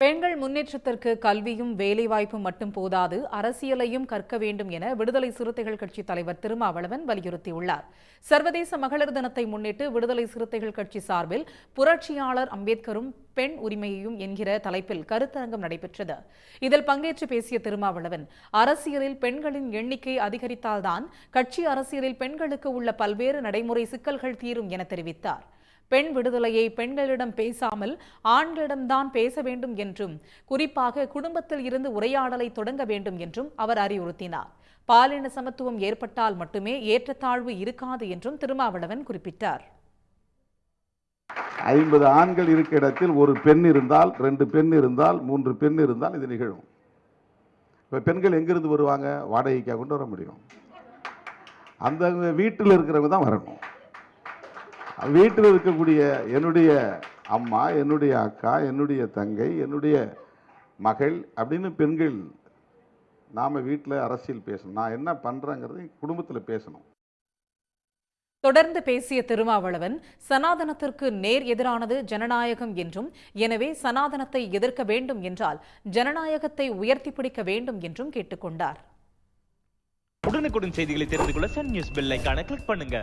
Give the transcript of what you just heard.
பெண்கள் முன்னேற்றத்திற்கு கல்வியும் வேலைவாய்ப்பும் மட்டும் போதாது அரசியலையும் கற்க வேண்டும் என விடுதலை சிறுத்தைகள் கட்சி தலைவர் திருமாவளவன் வலியுறுத்தியுள்ளார். சர்வதேச மகளிர் தினத்தை முன்னிட்டு விடுதலை சிறுத்தைகள் கட்சி சார்பில் புரட்சியாளர் அம்பேத்கரும் பெண் உரிமையையும் என்கிற தலைப்பில் கருத்தரங்கம் நடைபெற்றது. இதில் பங்கேற்று பேசிய திருமாவளவன் அரசியலில் பெண்களின் எண்ணிக்கை அதிகரித்தால்தான் கட்சி அரசியலில் பெண்களுக்கு உள்ள பல்வேறு நடைமுறை சிக்கல்கள் தீரும் என தெரிவித்தார். பெண் விடுதலையை பெண்களிடம் பேசாமல் ஆண்களிடம்தான் பேச வேண்டும் என்றும் குறிப்பாக குடும்பத்தில் இருந்து உரையாடலை தொடங்க வேண்டும் என்றும் அவர் அறிவுறுத்தினார். பாலின சமத்துவம் ஏற்பட்டால் மட்டுமே ஏற்றத்தாழ்வு இருக்காது என்றும் திருமாவளவன் குறிப்பிட்டார். ஐம்பது ஆண்கள் இருக்க இடத்தில் ஒரு பெண் இருந்தால் ரெண்டு பெண் இருந்தால் மூன்று பெண் இருந்தால் இது நிகழும். இப்போ பெண்கள் எங்கிருந்து வருவாங்க? வாடகைக்காக கொண்டு வர முடியும். அந்த வீட்டில் இருக்கிறவங்க தான் வரணும். வீட்டில் இருக்கக்கூடிய என்னுடைய அம்மா என்னுடைய அக்கா என்னுடைய தங்கை என்னுடைய மகள் அப்படின்னு பெண்கள் நாம் வீட்டில் அரசியல் பேசணும். நான் என்ன பண்ணுறேங்கிறதை குடும்பத்தில் பேசணும். தொடர்ந்து பேசிய திருமாவளவன் சனாதனத்திற்கு நேர் எதிரானது ஜனநாயகம் என்றும் எனவே சனாதனத்தை எதிர்க்க வேண்டும் என்றால் ஜனநாயகத்தை உயர்த்தி பிடிக்க வேண்டும் என்றும் கேட்டுக்கொண்டார். உடனுக்குடன் செய்திகளை தெரிந்து கொள்ள சன் நியூஸ் பெல் கிளிக் பண்ணுங்க.